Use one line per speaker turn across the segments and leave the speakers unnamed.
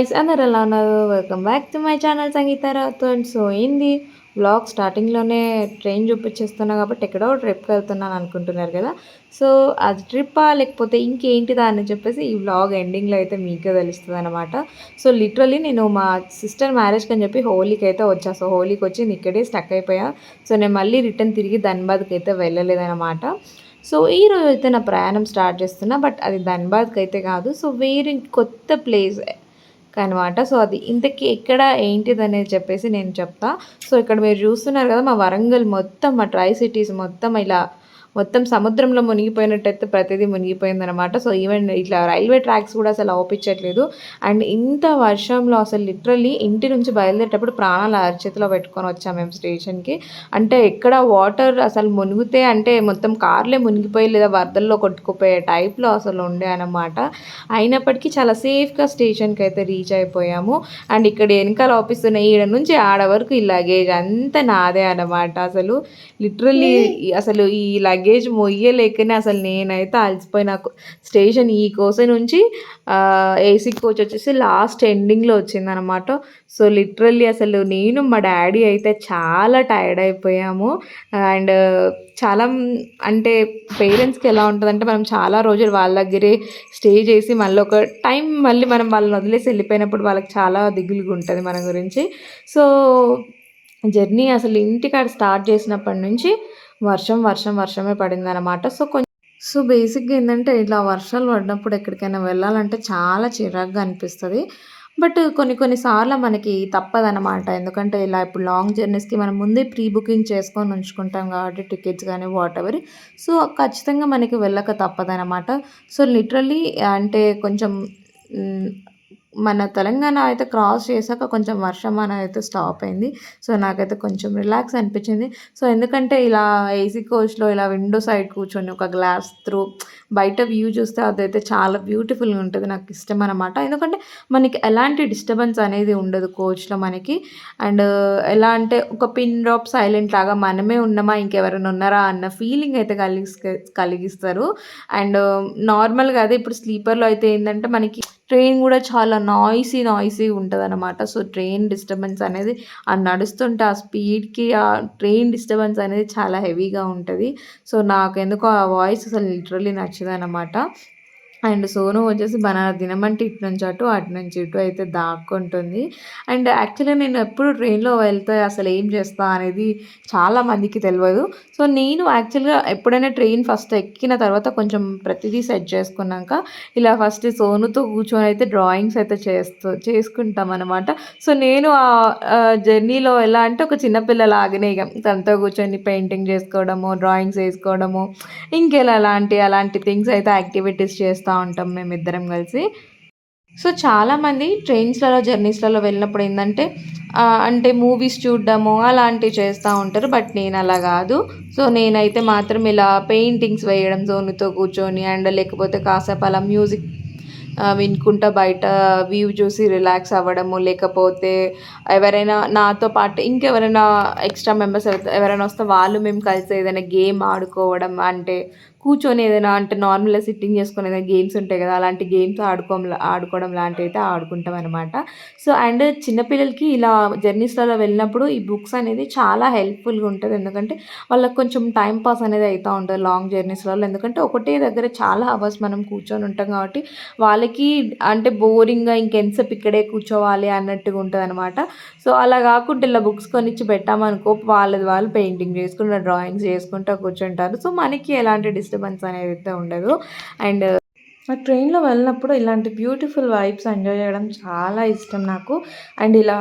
Guys అందరు ఎలా ఉన్నారు. Welcome back to my channel Sangeetha Rathod. So ఏంది? వ్లాగ్ స్టార్టింగ్లోనే ట్రైన్ చూపించేస్తున్నా కాబట్టి ఎక్కడో ట్రిప్కి వెళ్తున్నాను అనుకుంటున్నారు కదా. సో అది ట్రిప్పా లేకపోతే ఇంకేంటిదా అని చెప్పేసి ఈ వ్లాగ్ ఎండింగ్లో అయితే మీకే తెలుస్తుంది అనమాట సో లిటరలీ నేను మా సిస్టర్ మ్యారేజ్కి అని చెప్పి హోలీకి అయితే వచ్చా. సో హోలీకి వచ్చి నేను ఇక్కడే స్టక్ అయిపోయా. సో నేను మళ్ళీ రిటర్న్ తిరిగి ధన్బాద్కి అయితే వెళ్ళలేదనమాట సో ఈ రోజు అయితే నా ప్రయాణం స్టార్ట్ చేస్తున్నా బట్ అది ధన్బాద్కి అయితే కాదు. సో వేరే కొత్త ప్లేస్ అనమాట సో అది ఇంతకీ ఎక్కడ ఏంటిది అనేది చెప్పేసి నేను చెప్తా. సో ఇక్కడ మీరు చూస్తున్నారు కదా మా వరంగల్ మొత్తం మా ట్రై సిటీస్ మొత్తం ఇలా మొత్తం సముద్రంలో మునిగిపోయినట్టయితే ప్రతిదీ మునిగిపోయిందనమాట సో ఈవెన్ ఇట్లా రైల్వే ట్రాక్స్ కూడా అసలు అవుపించట్లేదు అండ్ ఇంత వర్షంలో అసలు లిటరల్లీ ఇంటి నుంచి బయలుదేరేటప్పుడు ప్రాణాలు అరచేతిలో పెట్టుకొని వచ్చాం మేము స్టేషన్కి. అంటే ఎక్కడ వాటర్ అసలు మునిగితే అంటే మొత్తం కార్లే మునిగిపోయి లేదా వరదల్లో కొట్టుకుపోయే టైప్లో అసలు ఉండే అనమాట అయినప్పటికీ చాలా సేఫ్గా స్టేషన్కి అయితే రీచ్ అయిపోయాము. అండ్ ఇక్కడ వెనకాల ఆపిస్తున్న ఈడ నుంచి ఆడ వరకు ఈ లగేజ్ అంతా నాదే అనమాట అసలు. లిటరల్లీ అసలు ఈ లగేజ్ లగేజ్ మొయ్యలేకనే అసలు నేనైతే అలసిపోయిన స్టేషన్ ఈ కోస నుంచి ఏసీ కోచ్ వచ్చేసి లాస్ట్ ఎండింగ్లో వచ్చిందనమాట సో లిటరల్లీ అసలు నేను మా డాడీ అయితే చాలా టైర్డ్ అయిపోయాము. అండ్ చాలా అంటే పేరెంట్స్కి ఎలా ఉంటుందంటే మనం చాలా రోజులు వాళ్ళ దగ్గరే స్టే చేసి మళ్ళీ ఒక టైం మళ్ళీ మనం వాళ్ళని వదిలేసి వెళ్ళిపోయినప్పుడు వాళ్ళకి చాలా దిగులుగా ఉంటుంది మన గురించి. సో జర్నీ అసలు ఇంటికాడ స్టార్ట్ చేసినప్పటి నుంచి వర్షం వర్షం వర్షమే పడిందనమాట సో కొంచెం సో బేసిక్గా ఏంటంటే ఇట్లా వర్షాలు పడినప్పుడు ఎక్కడికైనా వెళ్ళాలంటే చాలా చిరాగ్గా అనిపిస్తుంది. బట్ కొన్ని కొన్ని సార్లు మనకి తప్పదనమాట ఎందుకంటే ఇలా ఇప్పుడు లాంగ్ జర్నీస్కి మనం ముందే ప్రీ బుకింగ్ చేసుకొని ఉంచుకుంటాం కాబట్టి టికెట్స్ కానీ వాట్ ఎవర్ సో ఖచ్చితంగా మనకి వెళ్ళక తప్పదనమాట సో లిటరలీ అంటే కొంచెం మన తెలంగాణ అయితే క్రాస్ చేశాక కొంచెం వర్షం అనేది అయితే స్టాప్ అయింది. సో నాకైతే కొంచెం రిలాక్స్ అనిపించింది. సో ఎందుకంటే ఇలా ఏసీ కోచ్లో ఇలా విండో సైడ్ కూర్చొని ఒక గ్లాస్ త్రూ బయట వ్యూ చూస్తే అదైతే చాలా బ్యూటిఫుల్గా ఉంటుంది. నాకు ఇష్టం అనమాట ఎందుకంటే మనకి ఎలాంటి డిస్టర్బెన్స్ అనేది ఉండదు కోచ్లో మనకి. అండ్ ఎలా అంటే ఒక పిన్ డ్రాప్ సైలెంట్ లాగా మనమే ఉన్నామా ఇంకెవరైనా ఉన్నారా అన్న ఫీలింగ్ అయితే కలిగి కలిగిస్తారు. అండ్ నార్మల్గా అదే ఇప్పుడు స్లీపర్లో అయితే ఏంటంటే మనకి ట్రైన్ కూడా చాలా నాయిసీ నాయిసీ ఉంటుంది అనమాట సో ట్రైన్ డిస్టర్బెన్స్ అనేది ఆ నడుస్తుంటే ఆ స్పీడ్కి ఆ ట్రైన్ డిస్టర్బెన్స్ అనేది చాలా హెవీగా ఉంటుంది. సో నాకు ఎందుకో ఆ వాయిస్ అసలు లిటరలీ నచ్చింది అనమాట అండ్ సోను వచ్చేసి బనానా తినమంటే ఇటు నుంచి అటు అటు నుంచి ఇటు అయితే దాక్కుంటుంది. అండ్ యాక్చువల్గా నేను ఎప్పుడు ట్రైన్లో వెళ్తే అసలు ఏం చేస్తా అనేది చాలా మందికి తెలియదు సో నేను యాక్చువల్గా ఎప్పుడైనా ట్రైన్ ఫస్ట్ ఎక్కిన తర్వాత కొంచెం ప్రతిదీ సెట్ చేసుకున్నాక ఇలా ఫస్ట్ సోనుతో కూర్చొని అయితే డ్రాయింగ్స్ అయితే చేస్తూ చేసుకుంటాం అనమాట సో నేను ఆ జర్నీలో ఎలా అంటే ఒక చిన్నపిల్లలాగానే ఇక తనతో కూర్చొని పెయింటింగ్ చేసుకోవడము డ్రాయింగ్స్ వేసుకోవడము ఇంకెలా అలాంటి అలాంటి థింగ్స్ అయితే యాక్టివిటీస్ చేస్తాం చేస్తూ ఉంటాం మేమిద్దరం కలిసి. సో చాలామంది ట్రైన్స్లలో జర్నీస్లలో వెళ్ళినప్పుడు ఏంటంటే అంటే మూవీస్ చూడడము అలాంటివి చేస్తూ ఉంటారు. బట్ నేను అలా కాదు. సో నేనైతే మాత్రం ఇలా పెయింటింగ్స్ వేయడం జోన్తో కూర్చొని అండ్ లేకపోతే కాసేపు అలా మ్యూజిక్ వినుకుంటా బయట వ్యూ చూసి రిలాక్స్ అవ్వడము లేకపోతే ఎవరైనా నాతో పాటు ఇంకెవరైనా ఎక్స్ట్రా మెంబర్స్ ఎవరైనా వస్తే వాళ్ళు మేము కలిసి ఏదైనా గేమ్ ఆడుకోవడం అంటే కూర్చొని ఏదైనా అంటే నార్మల్గా సిట్టింగ్ చేసుకుని ఏదైనా గేమ్స్ ఉంటాయి కదా అలాంటి గేమ్స్ ఆడుకో ఆడుకోవడం లాంటివి అయితే ఆడుకుంటాం అనమాట సో అండ్ చిన్నపిల్లలకి ఇలా జర్నీస్లలో వెళ్ళినప్పుడు ఈ బుక్స్ అనేది చాలా హెల్ప్ఫుల్గా ఉంటుంది. ఎందుకంటే వాళ్ళకి కొంచెం టైం పాస్ అనేది అవుతూ ఉంటుంది లాంగ్ జర్నీస్లలో ఎందుకంటే ఒకటే దగ్గర చాలా అవర్స్ మనం కూర్చొని ఉంటాం కాబట్టి వాళ్ళకి అంటే బోరింగ్గా ఇంకెంతసేపు ఇక్కడే కూర్చోవాలి అన్నట్టుగా ఉంటుంది అనమాట సో అలా కాకుండా ఇలా బుక్స్ కొనిచ్చి పెట్టామనుకో వాళ్ళది వాళ్ళు పెయింటింగ్ చేసుకుంటారు డ్రాయింగ్స్ చేసుకుంటూ కూర్చుంటారు. సో మనకి ఎలాంటి డిస్ డిస్టర్బెన్స్ అనేది అయితే ఉండదు. అండ్ ట్రైన్లో వెళ్ళినప్పుడు ఇలాంటి బ్యూటిఫుల్ వైబ్స్ ఎంజాయ్ చేయడం చాలా ఇష్టం నాకు. అండ్ ఇలా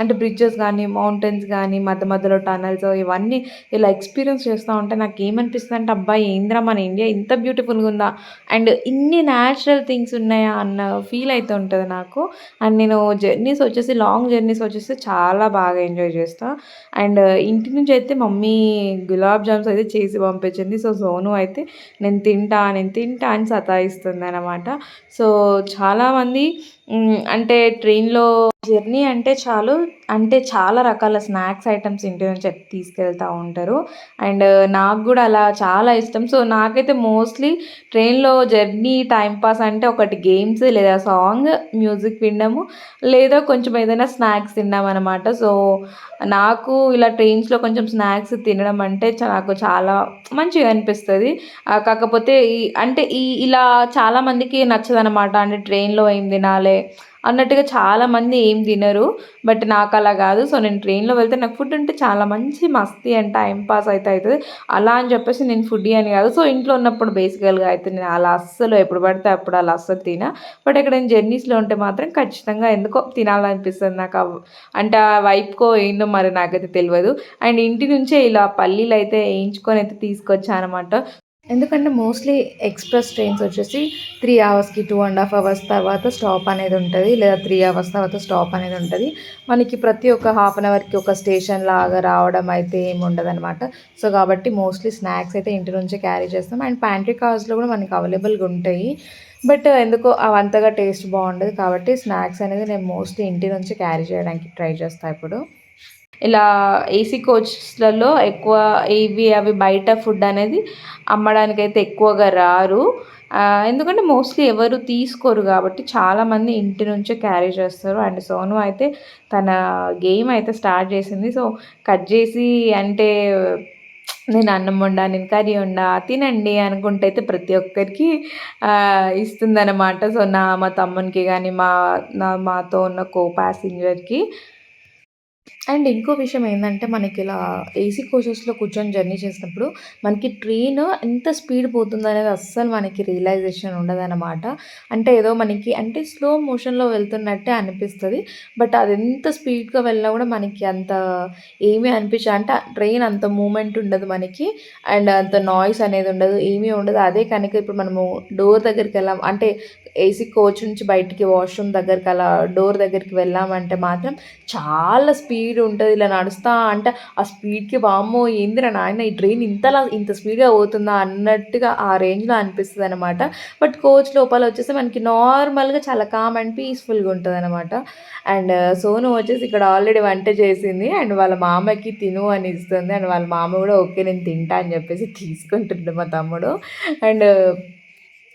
అంటే బ్రిడ్జెస్ కానీ మౌంటైన్స్ కానీ మధ్య మధ్యలో టనల్స్ ఇవన్నీ ఇలా ఎక్స్పీరియన్స్ చేస్తూ ఉంటే నాకు ఏమనిపిస్తుంది అంటే అబ్బాయి ఏంద్రా మన ఇండియా ఇంత బ్యూటిఫుల్గా ఉందా? అండ్ ఇన్ని న్యాచురల్ థింగ్స్ ఉన్నాయా అన్న ఫీల్ అయితే ఉంటుంది నాకు. అండ్ నేను జర్నీస్ వచ్చేసి లాంగ్ జర్నీస్ వచ్చేసి చాలా బాగా ఎంజాయ్ చేస్తాను అండ్ ఇంటి నుంచి అయితే మమ్మీ గులాబ్ జామ్స్ అయితే చేసి పంపించింది. సో సోను అయితే నేను తింటా నేను తింటా అని సతాయిస్తుంది అనమాట సో చాలామంది అంటే ట్రైన్లో జర్నీ అంటే చాలు. అంటే చాలా రకాల స్నాక్స్ ఐటమ్స్ ఇంటి నుంచి తీసుకెళ్తూ ఉంటారు. అండ్ నాకు కూడా అలా చాలా ఇష్టం. సో నాకైతే మోస్ట్లీ ట్రైన్లో జర్నీ టైంపాస్ అంటే ఒకటి గేమ్స్ లేదా సాంగ్ మ్యూజిక్ వినడము లేదా కొంచెం ఏదైనా స్నాక్స్ తిన్నాం అనమాట సో నాకు ఇలా ట్రైన్స్లో కొంచెం స్నాక్స్ తినడం అంటే నాకు చాలా మంచిగా అనిపిస్తుంది. కాకపోతే ఈ అంటే ఈ ఇలా చాలామందికి నచ్చదనమాట అంటే ట్రైన్లో ఏం తినాలి అన్నట్టుగా చాలామంది ఏం తినరు. బట్ నాకు అలా కాదు. సో నేను ట్రైన్లో వెళ్తే నాకు ఫుడ్ ఉంటే చాలా మంచి మస్తీ అండ్ టైం పాస్ అయితే అవుతుంది. అలా అని చెప్పేసి నేను ఫుడ్ అని కాదు. సో ఇంట్లో ఉన్నప్పుడు బేసికల్గా అయితే నేను అలా అస్సలు ఎప్పుడు పడితే అప్పుడు అలా అస్సలు తిన. బట్ ఇక్కడ నేను జర్నీస్లో ఉంటే మాత్రం ఖచ్చితంగా ఎందుకో తినాలనిపిస్తుంది నాకు. అంటే ఆ వైపుకో ఏందో మరి నాకైతే తెలియదు అండ్ ఇంటి నుంచే ఇలా పల్లీలు అయితే వేయించుకొని అయితే తీసుకొచ్చాను అనమాట ఎందుకంటే మోస్ట్లీ ఎక్స్ప్రెస్ ట్రైన్స్ వచ్చేసి త్రీ అవర్స్కి టూ అండ్ హాఫ్ అవర్స్ తర్వాత స్టాప్ అనేది ఉంటుంది లేదా త్రీ అవర్స్ తర్వాత స్టాప్ అనేది ఉంటుంది. మనకి ప్రతి ఒక్క హాఫ్ అన్ అవర్కి ఒక స్టేషన్ లాగా రావడం అయితే ఏమి ఉండదు అనమాట సో కాబట్టి మోస్ట్లీ స్నాక్స్ అయితే ఇంటి నుంచే క్యారీ చేస్తాం. అండ్ ప్యాంట్రీ కార్స్లో కూడా మనకి అవైలబుల్గా ఉంటాయి. బట్ uh, ఎందుకో అవి అంతగా టేస్ట్ బాగుండదు కాబట్టి స్నాక్స్ అనేది నేను మోస్ట్లీ ఇంటి నుంచి క్యారీ చేయడానికి ట్రై చేస్తాను ఇప్పుడు. ఇలా ఏసీ కోచ్లలో ఎక్కువ ఇవి అవి బయట ఫుడ్ అనేది అమ్మడానికైతే ఎక్కువగా రారు. ఎందుకంటే మోస్ట్లీ ఎవరు తీసుకోరు కాబట్టి చాలామంది ఇంటి నుంచే క్యారీ చేస్తారు. అండ్ సోను అయితే తన గేమ్ అయితే స్టార్ట్ చేసింది. సో కట్ చేసి అంటే నేను అన్నం వండా నేను కర్రీ వండా తినండి అనుకుంటే అయితే ప్రతి ఒక్కరికి ఇస్తుందన్నమాట. సో నా మా తమ్మునికి కానీ మా నా మాతో ఉన్న కో ప్యాసింజర్కి అండ్ ఇంకో విషయం ఏంటంటే మనకి ఇలా ఏసీ కోచెస్లో కూర్చొని జర్నీ చేసినప్పుడు మనకి ట్రైన్ ఎంత స్పీడ్ పోతుంది అనేది అస్సలు మనకి రియలైజేషన్ ఉండదన్నమాట. అంటే ఏదో మనకి అంటే స్లో మోషన్లో వెళ్తున్నట్టే అనిపిస్తుంది. బట్ అది ఎంత స్పీడ్గా వెళ్ళినా కూడా మనకి అంత ఏమీ అనిపించదు అంటే ట్రైన్ అంత మూమెంట్ ఉండదు మనకి. అండ్ అంత నాయిస్ అనేది ఉండదు ఏమీ ఉండదు. అదే కనుక ఇప్పుడు మనము డోర్ దగ్గరికి వెళ్ళాం అంటే ఏసీ కోచ్ నుంచి బయటికి వాష్రూమ్ దగ్గరికి అలా డోర్ దగ్గరికి వెళ్ళామంటే మాత్రం చాలా స్పీడ్ ఉంటుంది. ఇలా నడుస్తా అంటే ఆ స్పీడ్కి వామ్మో ఏందిరా నాయన ఈ ట్రైన్ ఇంతలా ఇంత స్పీడ్గా పోతుందా అన్నట్టుగా ఆ రేంజ్లో అనిపిస్తుంది అనమాట బట్ కోచ్ లోపల వచ్చేసి మనకి నార్మల్గా చాలా కామ్ అండ్ పీస్ఫుల్గా ఉంటుంది అనమాట అండ్ సోను వచ్చేసి ఇక్కడ ఆల్రెడీ వంట చేసింది. అండ్ వాళ్ళ మామకి తిను అని ఇస్తుంది. అండ్ వాళ్ళ మామ కూడా ఓకే నేను తింటా అని చెప్పేసి తీసుకుంటుంది మా తమ్ముడు. అండ్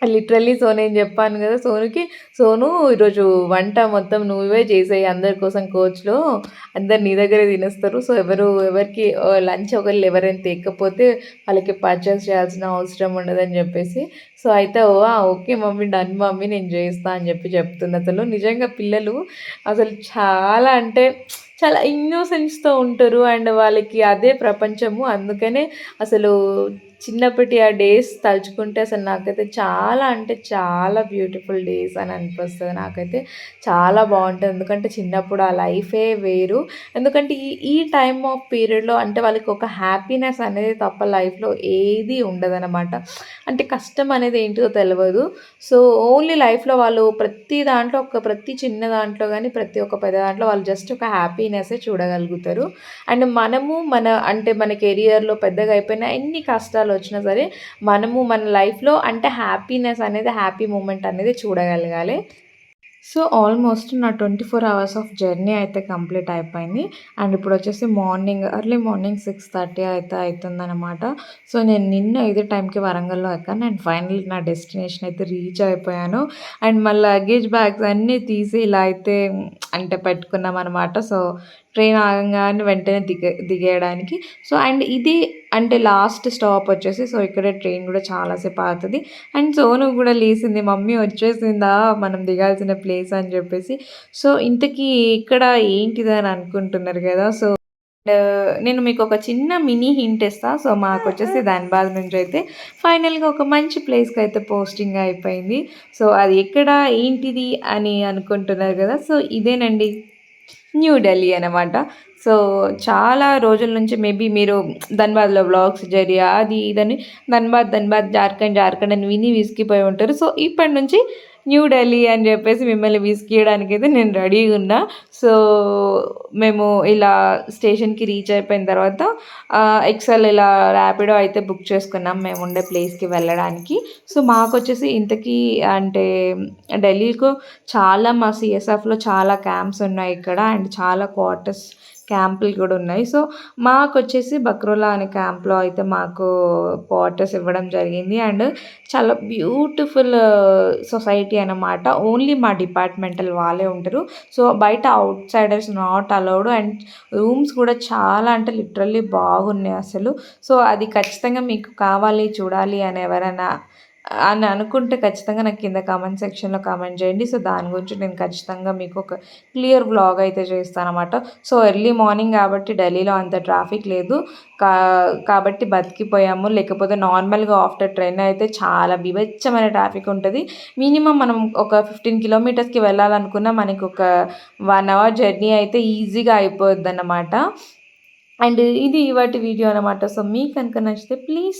లిటరల్లీ సో నేను చెప్పాను కదా సోనుకి సోను ఈరోజు వంట మొత్తం నువ్వే చేసేయి అందరి కోసం కోచ్లో అందరు నీ దగ్గరే తినేస్తారు. సో ఎవరు ఎవరికి లంచ్ ఒకళ్ళు ఎవరైనా తెకపోతే వాళ్ళకి పర్చేస్ చేయాల్సిన అవసరం ఉండదని చెప్పేసి. సో అయితే oh okay mummy done mummy నేను చేస్తా అని చెప్పి చెప్తుంది అసలు. నిజంగా పిల్లలు అసలు చాలా అంటే చాలా ఇన్నోసెన్స్తో ఉంటారు అండ్ వాళ్ళకి అదే ప్రపంచము. అందుకనే అసలు చిన్నప్పటి ఆ డేస్ తలుచుకుంటే అసలు నాకైతే చాలా అంటే చాలా బ్యూటిఫుల్ డేస్ అని అనిపిస్తుంది. నాకైతే చాలా బాగుంటుంది. ఎందుకంటే చిన్నప్పుడు ఆ లైఫే వేరు. ఎందుకంటే ఈ ఈ టైమ్ ఆఫ్ పీరియడ్లో అంటే వాళ్ళకి ఒక హ్యాపీనెస్ అనేది తప్ప లైఫ్లో ఏది ఉండదన్నమాట. అంటే కష్టం అనేది ఏంటో తెలియదు సో ఓన్లీ లైఫ్లో వాళ్ళు ప్రతి దాంట్లో ఒక ప్రతి చిన్న దాంట్లో కానీ ప్రతి ఒక్క పెద్ద దాంట్లో వాళ్ళు జస్ట్ ఒక హ్యాపీ హ్యాపీనెస్సే చూడగలుగుతారు. అండ్ మనము మన అంటే మన కెరియర్లో పెద్దగా అయిపోయినా ఎన్ని కష్టాలు కష్టాలు వచ్చినా సరే మనము మన లైఫ్లో అంటే హ్యాపీనెస్ అనేది హ్యాపీ మూమెంట్ అనేది చూడగలగాలి. సో ఆల్మోస్ట్ నా twenty four hours of journey అయితే కంప్లీట్ అయిపోయింది. అండ్ ఇప్పుడు వచ్చేసి morning early morning six thirty అయితే అవుతుందన్నమాట సో నేను నిన్న ఇదే టైంకి వరంగల్లో ఎక్కాను. అండ్ ఫైనల్ నా డెస్టినేషన్ అయితే రీచ్ అయిపోయాను. అండ్ మళ్ళీ లగేజ్ బ్యాగ్స్ అన్నీ తీసి ఇలా అయితే అంటే పెట్టుకున్నాం అనమాట సో ట్రైన్ ఆగంగానే వెంటనే దిగ దిగేయడానికి. సో అండ్ ఇది అంటే లాస్ట్ స్టాప్ వచ్చేసి సో ఇక్కడ ట్రైన్ కూడా చాలాసేపు అవుతుంది అండ్ సోను కూడా లేసింది మమ్మీ వచ్చేసిందా? మనం దిగాల్సిన ప్లేస్ అని చెప్పేసి. సో ఇంతకీ ఇక్కడ ఏంటిది అని అనుకుంటున్నారు కదా సో నేను మీకు ఒక చిన్న మినీ హింట్ ఇస్తా. సో మాకు వచ్చేసి ధన్బాద్ నుంచి అయితే ఫైనల్గా ఒక మంచి ప్లేస్కి అయితే పోస్టింగ్ అయిపోయింది. సో అది ఎక్కడ ఏంటిది అని అనుకుంటున్నారు కదా సో ఇదేనండి. న్యూఢిల్లీ అనమాట సో చాలా రోజుల నుంచి మేబీ మీరు ధన్బాద్లో వ్లాగ్స్ జరిగా అది ఇదని ధన్బాద్ ధన్బాద్ జార్ఖండ్ జార్ఖండ్ అని విని విసిగిపోయి ఉంటారు. సో ఇప్పటి నుంచి న్యూ ఢిల్లీ అని చెప్పేసి మిమ్మల్ని విసిగేయడానికి అయితే నేను రెడీగా ఉన్నా. సో మేము ఇలా స్టేషన్కి రీచ్ అయిపోయిన తర్వాత ఎక్సెల్ ఇలా ర్యాపిడో అయితే బుక్ చేసుకున్నాం మేము ఉండే ప్లేస్కి వెళ్ళడానికి. సో మాకు వచ్చేసి ఇంతకీ అంటే ఢిల్లీకు చాలా మా సిఎస్ఎఫ్లో చాలా క్యాంప్స్ ఉన్నాయి ఇక్కడ అండ్ చాలా క్వార్టర్స్ క్యాంపులు కూడా ఉన్నాయి. సో మాకు వచ్చేసి బక్రోలా అనే క్యాంప్లో అయితే మాకు క్వార్టర్స్ ఇవ్వడం జరిగింది. అండ్ చాలా బ్యూటిఫుల్ సొసైటీ అన్నమాట. ఓన్లీ మా డిపార్ట్మెంటల్ వాళ్ళే ఉంటారు. సో బయట outsiders not allowed. And rooms కూడా చాలా అంటే లిటరల్లీ బాగున్నాయి అసలు. సో అది ఖచ్చితంగా మీకు కావాలి చూడాలి అని ఎవరైనా అని అనుకుంటే ఖచ్చితంగా నాకు కింద కామెంట్ సెక్షన్లో కామెంట్ చేయండి. సో దాని గురించి నేను ఖచ్చితంగా మీకు ఒక క్లియర్ వ్లాగ్ అయితే చేస్తాను అనమాట సో ఎర్లీ మార్నింగ్ కాబట్టి ఢిల్లీలో అంత ట్రాఫిక్ లేదు. కా కాబట్టి బతికిపోయాము. లేకపోతే నార్మల్గా ఆఫ్టర్ ట్రైన్ అయితే చాలా బిభచ్చమైన ట్రాఫిక్ ఉంటుంది. మినిమం మనం ఒక ఫిఫ్టీన్ కిలోమీటర్స్కి వెళ్ళాలనుకున్నా మనకి ఒక వన్ అవర్ జర్నీ అయితే ఈజీగా అయిపోద్ది అన్నమాట. అండ్ ఇది ఇవాటి వీడియో అనమాట సో మీకు కనుక నచ్చితే please